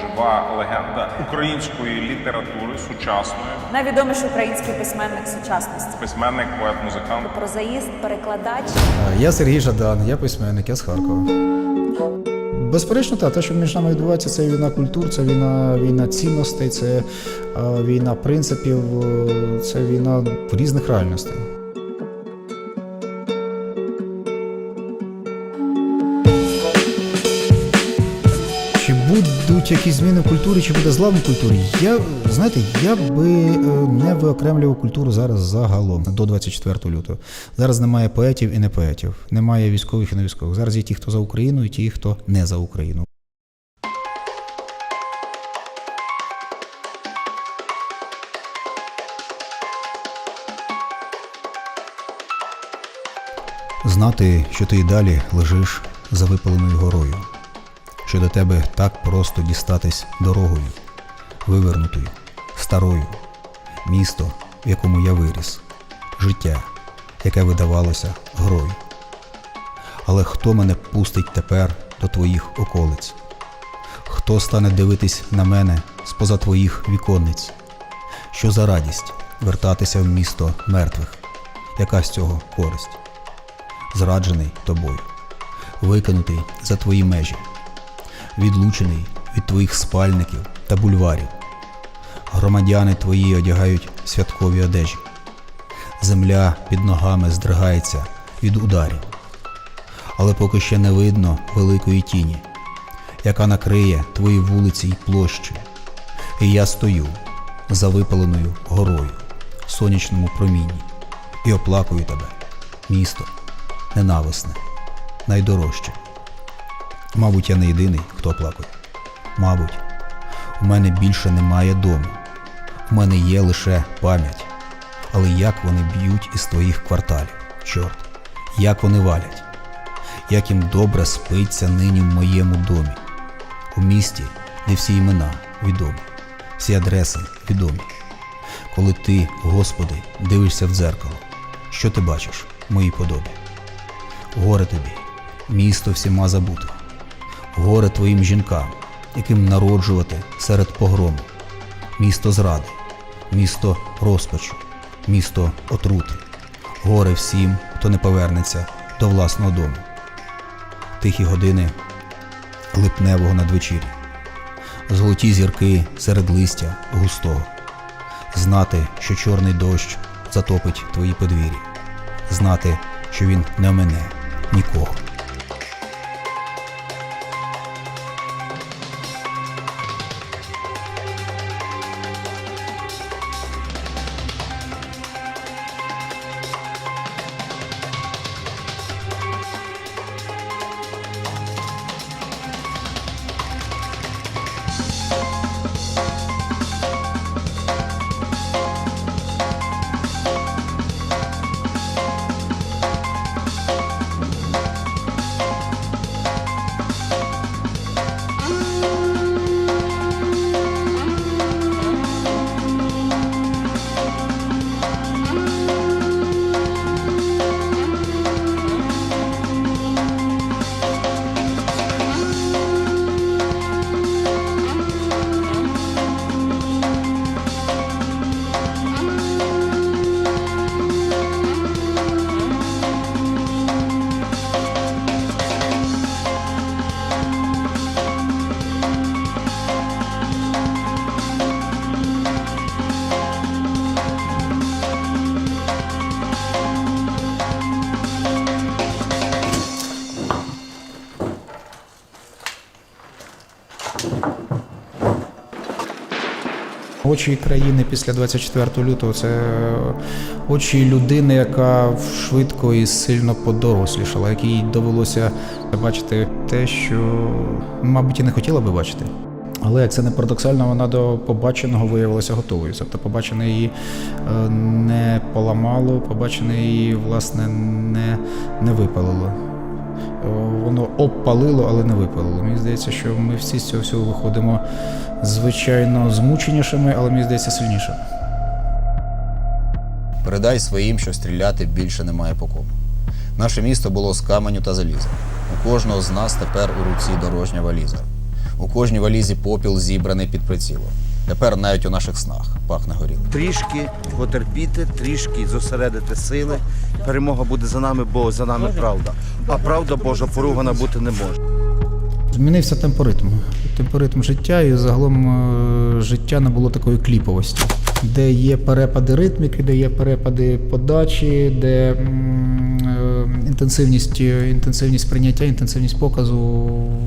Жива легенда української літератури сучасної, Найвідоміший український письменник сучасності. письменник, поет, музикант. Прозаїст, перекладач. Я Сергій Жадан, я письменник, я з Харкова. Безперечно, так, те, що між нами відбувається, це війна культур, це війна, війна цінностей, це е, війна принципів, е, це війна різних реальностей. Будуть якісь зміни в культурі, чи буде злам культурі? Я знаєте, я би е, не виокремлював культуру зараз загалом до 24 лютого. Зараз немає поетів і не поетів, немає військових і не військових. Зараз є ті, хто за Україну, і ті, хто не за Україну. Знати, що ти і далі лежиш за випаленою горою, що до тебе так просто дістатись дорогою, вивернутою, старою, місто, в якому я виріс, життя, яке видавалося грою. Але хто мене пустить тепер до твоїх околиць? Хто стане дивитись на мене з-поза твоїх віконниць? Що за радість вертатися в місто мертвих? Яка з цього користь? Зраджений тобою, викинутий за твої межі, відлучений від твоїх спальників та бульварів. Громадяни твої одягають святкові одежі. Земля під ногами здригається від ударів. Але поки ще не видно великої тіні, яка накриє твої вулиці й площі. І я стою за випаленою горою в сонячному промінні і оплакую тебе, місто, ненависне, найдорожче. Мабуть, я не єдиний, хто оплакує. Мабуть, у мене більше немає дому. У мене є лише пам'ять. Але як вони б'ють із твоїх кварталів, чорт, як вони валять, як їм добре спиться нині в моєму домі, у місті, де всі імена відомі, всі адреси відомі. Коли ти, Господи, дивишся в дзеркало, що ти бачиш в моїй подобі? Горе тобі, місто всіма забуте, горе твоїм жінкам, яким народжувати серед погрому, місто зради, місто розпачу, місто отрути, горе всім, хто не повернеться до власного дому. Тихі години липневого надвечір'я, золоті зірки серед листя густого, знати, що чорний дощ затопить твої подвір'я, знати, що він не омине нікого. Очі країни після 24 лютого це очі людини, яка швидко і сильно подорослішала, якій довелося бачити те, що, мабуть, і не хотіла би бачити. Але як це не парадоксально, вона до побаченого виявилася готовою. Тобто побачене її е, не поламало, побачене її, власне, не, не випалило. Е, Воно обпалило, але не випалило. Мені здається, що ми всі з цього всього виходимо звичайно змученішими, але мені здається сильнішими. Передай своїм, що стріляти більше немає по кому. Наше місто було з каменю та заліза. У кожного з нас тепер у руці дорожня валіза. У кожній валізі попіл зібраний під прицілом. Тепер навіть у наших снах пахне горілим. Трішки потерпіти, трішки зосередити сили. Перемога буде за нами, бо за нами правда. А правда Божа поругана бути не може. Змінився темпоритм. Темпоритм життя, і загалом е, життя не було такої кліповості, де є перепади ритміки, де є перепади подачі, де м, інтенсивність, інтенсивність прийняття, інтенсивність показу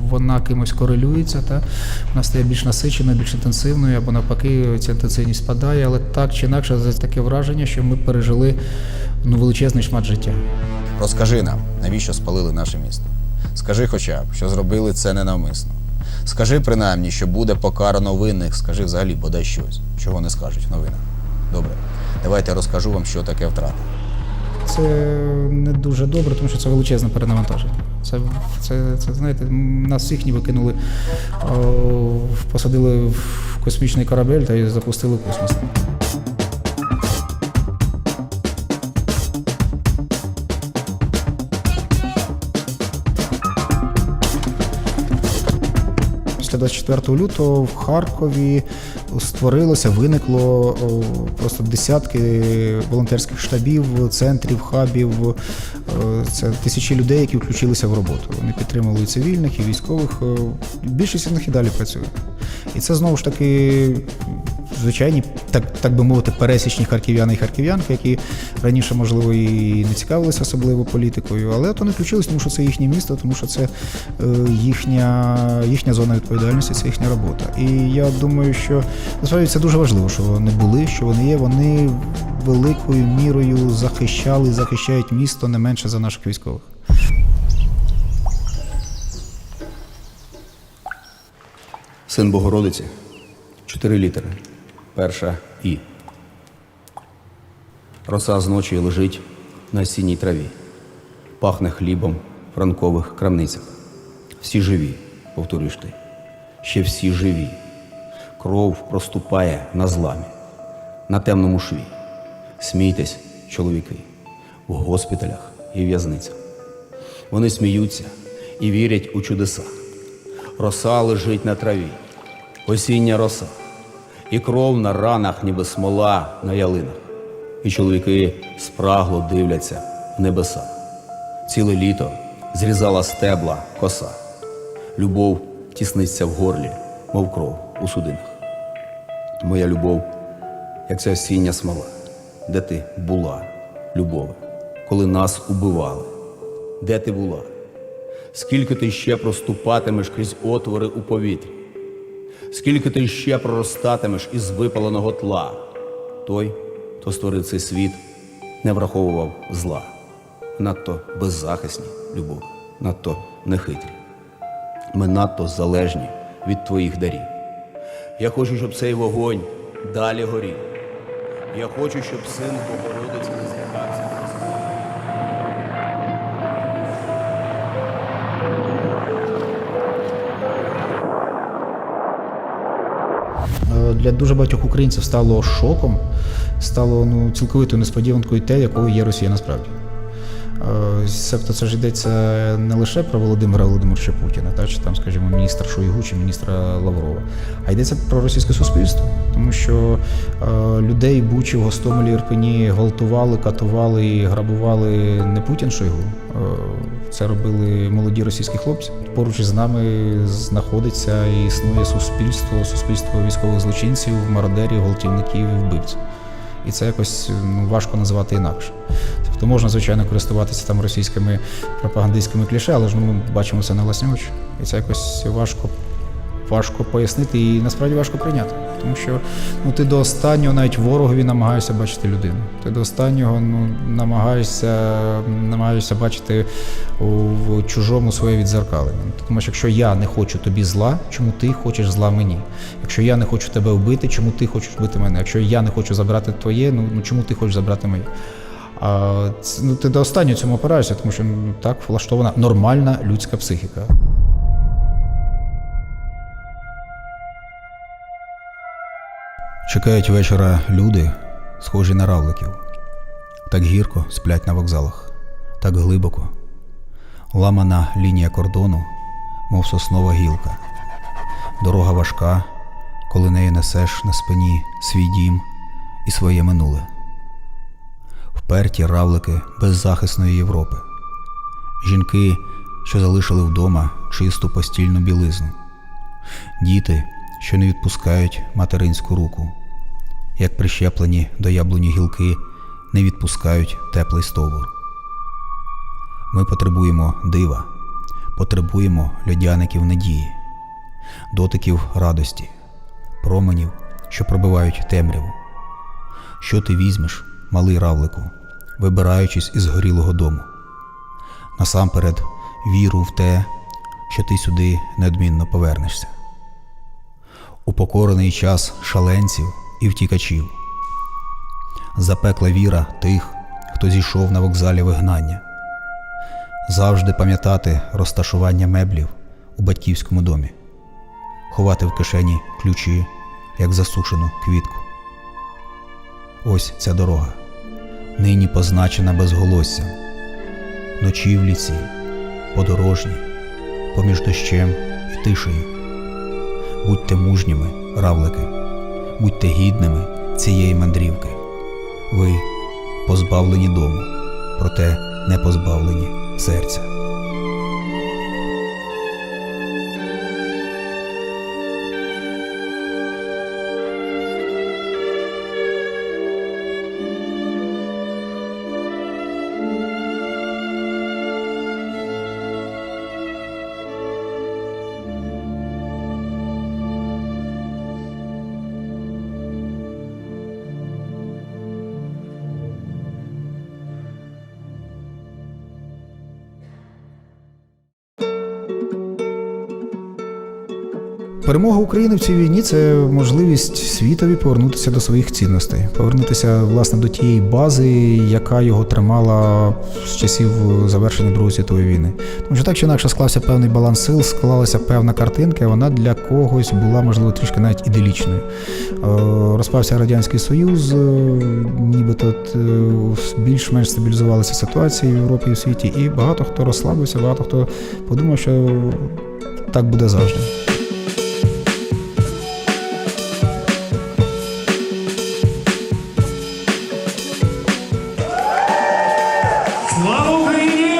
вона кимось корелюється. Та? Вона стає більш насиченою, більш інтенсивною, або навпаки, ця інтенсивність спадає, але так чи інакше, таке враження, що ми пережили ну, величезний шмат життя. Розкажи нам, навіщо спалили наше місто. Скажи хоча б, що зробили це ненавмисно. Скажи принаймні, що буде покарано винних, скажи взагалі бодай щось, чого не скажуть в новинах. Добре, давайте розкажу вам, що таке втрата. Це не дуже добре, тому що це величезне перенавантаження. Це, це, це знаєте, нас всіх ніби кинули, посадили в космічний корабель та запустили в космос. Після 24 лютого в Харкові створилося, виникло просто десятки волонтерських штабів, центрів, хабів. Це тисячі людей, які включилися в роботу. Вони підтримували і цивільних, і військових. Більшість з них і далі працює. І це знову ж таки звичайні, так, так би мовити, пересічні харків'яни і харків'янки, які раніше, можливо, і не цікавилися особливо політикою, але от вони включились, тому що це їхнє місто, тому що це е, їхня, їхня зона відповідальності, це їхня робота. І я думаю, що насправді це дуже важливо, що вони були, що вони є. Вони великою мірою захищали, захищають місто не менше за наших військових. Син Богородиці. Чотири літери. Перша І. Роса з ночі лежить на осінній траві. Пахне хлібом в ранкових крамницях. Всі живі, повторюєш ти. Ще всі живі. Кров проступає на зламі, на темному шві. Смійтесь, чоловіки, в госпіталях і в'язницях. Вони сміються і вірять у чудеса. Роса лежить на траві, осіння роса, і кров на ранах, ніби смола на ялинах. І чоловіки спрагло дивляться в небеса. Ціле літо зрізала стебла коса. Любов тісниться в горлі, мов кров у судинах. Моя любов, як ця осіння смола, де ти була, любове, коли нас убивали, де ти була? Скільки ти ще проступатимеш крізь отвори у повітрі? Скільки ти ще проростатимеш із випаленого тла? Той, хто створив цей світ, не враховував зла. Надто беззахисні, любов, надто нехитрі. Ми надто залежні від твоїх дарів. Я хочу, щоб цей вогонь далі горів. Я хочу, щоб син Богородиці для дуже багатьох українців стало шоком, стало ну, цілковитою несподіванкою те, якою є Росія насправді. Е, Себто це ж йдеться не лише про Володимира Володимировича Путіна, та, чи там, скажімо, міністра Шойгу чи міністра Лаврова, а йдеться про російське суспільство, тому що е, людей Бучі, в Гостомелі, Ірпені гвалтували, катували і грабували не Путін Шойгу. Е, це робили молоді російські хлопці. Поруч із нами знаходиться і існує суспільство, суспільство військових злочинців, мародерів, гвалтівників і вбивців. І це якось ну, важко називати інакше. Тобто можна, звичайно, користуватися там російськими пропагандистськими кліше, але ж ну, ми бачимо це на власні очі. І це якось важко, важко пояснити і насправді важко прийняти. Тому що ну, ти до останнього навіть ворогові намагаєшся бачити людину. Ти до останнього ну, намагаєшся, намагаєшся бачити в чужому своє відзеркалення. Тому що якщо я не хочу тобі зла, чому ти хочеш зла мені? Якщо я не хочу тебе вбити, чому ти хочеш вбити мене? Якщо я не хочу забрати твоє, ну, ну чому ти хочеш забрати моє? А, ну, ти до останнього цьому опираєшся, тому що ну, так влаштована нормальна людська психіка. Чекають вечора люди, схожі на равликів. Так гірко сплять на вокзалах, так глибоко. Ламана лінія кордону, мов соснова гілка. Дорога важка, коли нею несеш на спині свій дім і своє минуле. Вперті равлики беззахисної Європи. Жінки, що залишили вдома чисту постільну білизну. Діти, що не відпускають материнську руку, як прищеплені до яблуні гілки, не відпускають теплий стовбур. Ми потребуємо дива, потребуємо льодяників надії, дотиків радості, променів, що пробивають темряву. Що ти візьмеш, малий равлику, вибираючись із горілого дому? Насамперед, віру в те, що ти сюди неодмінно повернешся. Упокорений час шаленців і втікачів. Запекла віра тих, хто зійшов на вокзалі вигнання. Завжди пам'ятати розташування меблів у батьківському домі, ховати в кишені ключі, як засушену квітку. Ось ця дорога, нині позначена безголоссям, ночівлі ці, подорожні, поміж дощем і тишею. Будьте мужніми, равлики, будьте гідними цієї мандрівки. Ви позбавлені дому, проте не позбавлені серця. Перемога України в цій війні це можливість світові повернутися до своїх цінностей, повернутися власне до тієї бази, яка його тримала з часів завершення Другої світової війни. Тому що так чи інакше склався певний баланс сил, склалася певна картинка, вона для когось була можливо трішки навіть іделічною. Е, Розпався радянський союз, е, нібито е, більш-менш стабілізувалася ситуація в Європі і в світі, і багато хто розслабився, багато хто подумав, що так буде завжди. Слава Україні!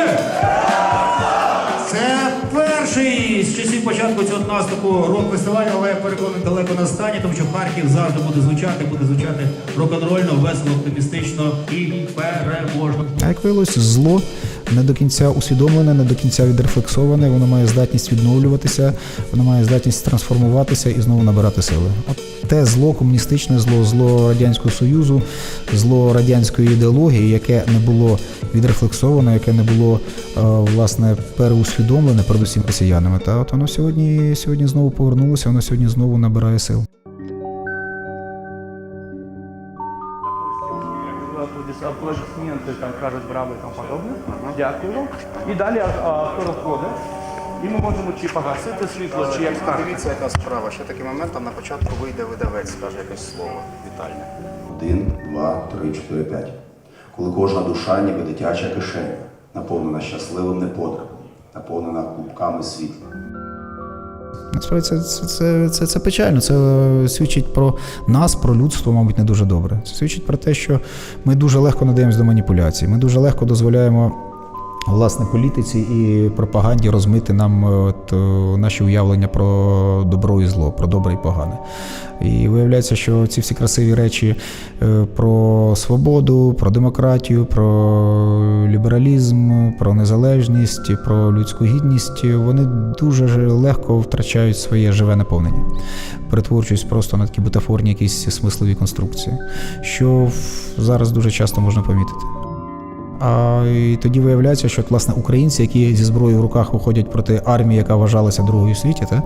Це перший з часів початку цього наступу рок-фестивалю, але я переконаний далеко не останній, тому що Харків завжди буде звучати, буде звучати рок-н-рольно, весело, оптимістично і переможно. Як виявилось, зло не до кінця усвідомлене, не до кінця відрефлексоване, воно має здатність відновлюватися, воно має здатність трансформуватися і знову набирати сили. От те зло, комуністичне зло, зло Радянського Союзу, зло радянської ідеології, яке не було відрефлексовано, яке не було е, власне переусвідомлене, передусім росіянами. Та от воно сьогодні, сьогодні знову повернулося, воно сьогодні знову набирає сил. Аплодисменти, там кажуть браво і тому подобне. Дякую. І далі а, хто входить. І ми можемо чи погасити світло, чи як скажете. Дивіться, яка справа. Ще такий момент, там на початку вийде видавець, скаже якесь слово вітальне. Один, два, три, чотири, п'ять. Коли кожна душа, ніби дитяча кишеня, наповнена щасливим непотребом, наповнена клубками світла. Насправді це, це, це, це, печально. Це свідчить про нас, про людство, мабуть, не дуже добре. Це свідчить про те, що ми дуже легко надаємось до маніпуляцій. Ми дуже легко дозволяємо. Власне, політиці і пропаганді розмити нам е, от, е, наші уявлення про добро і зло, про добре і погане. І виявляється, що ці всі красиві речі е, про свободу, про демократію, про лібералізм, про незалежність, про людську гідність, вони дуже легко втрачають своє живе наповнення, перетворюючись просто на такі бутафорні якісь смислові конструкції, що зараз дуже часто можна помітити. А і тоді виявляється, що власне українці, які зі зброєю в руках виходять проти армії, яка вважалася другою світі, та,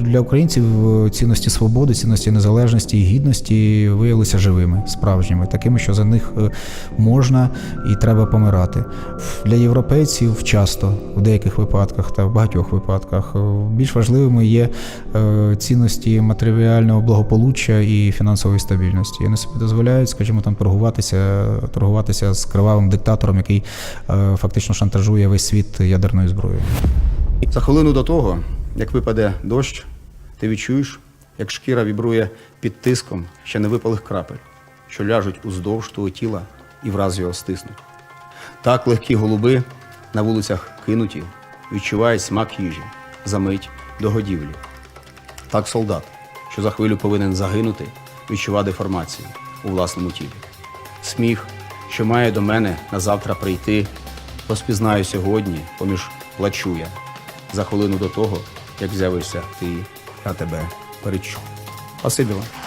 для українців е, цінності свободи, цінності незалежності і гідності виявилися живими, справжніми, такими, що за них е, можна і треба помирати. Для європейців часто в деяких випадках та в багатьох випадках е, більш важливими є цінності матеріального благополуччя і фінансової стабільності. Вони собі дозволяють, скажімо, там торгуватися, торгуватися з кривавим диктатором, який е, фактично шантажує весь світ ядерною зброєю. За хвилину до того, як випаде дощ, Ти відчуєш, як шкіра вібрує під тиском ще не випалих крапель, що ляжуть уздовж твого тіла і враз його стиснуть. Так легкі голуби на вулицях кинуті, відчувають смак їжі за мить до годівлі. Так солдат, що за хвилю повинен загинути, відчува деформацію у власному тілі. Сміх, що має до мене на завтра прийти, розпізнаю сьогодні, поміж плачу я, за хвилину до того, як з'явишся ти, я тебе перечу. Спасибі вам.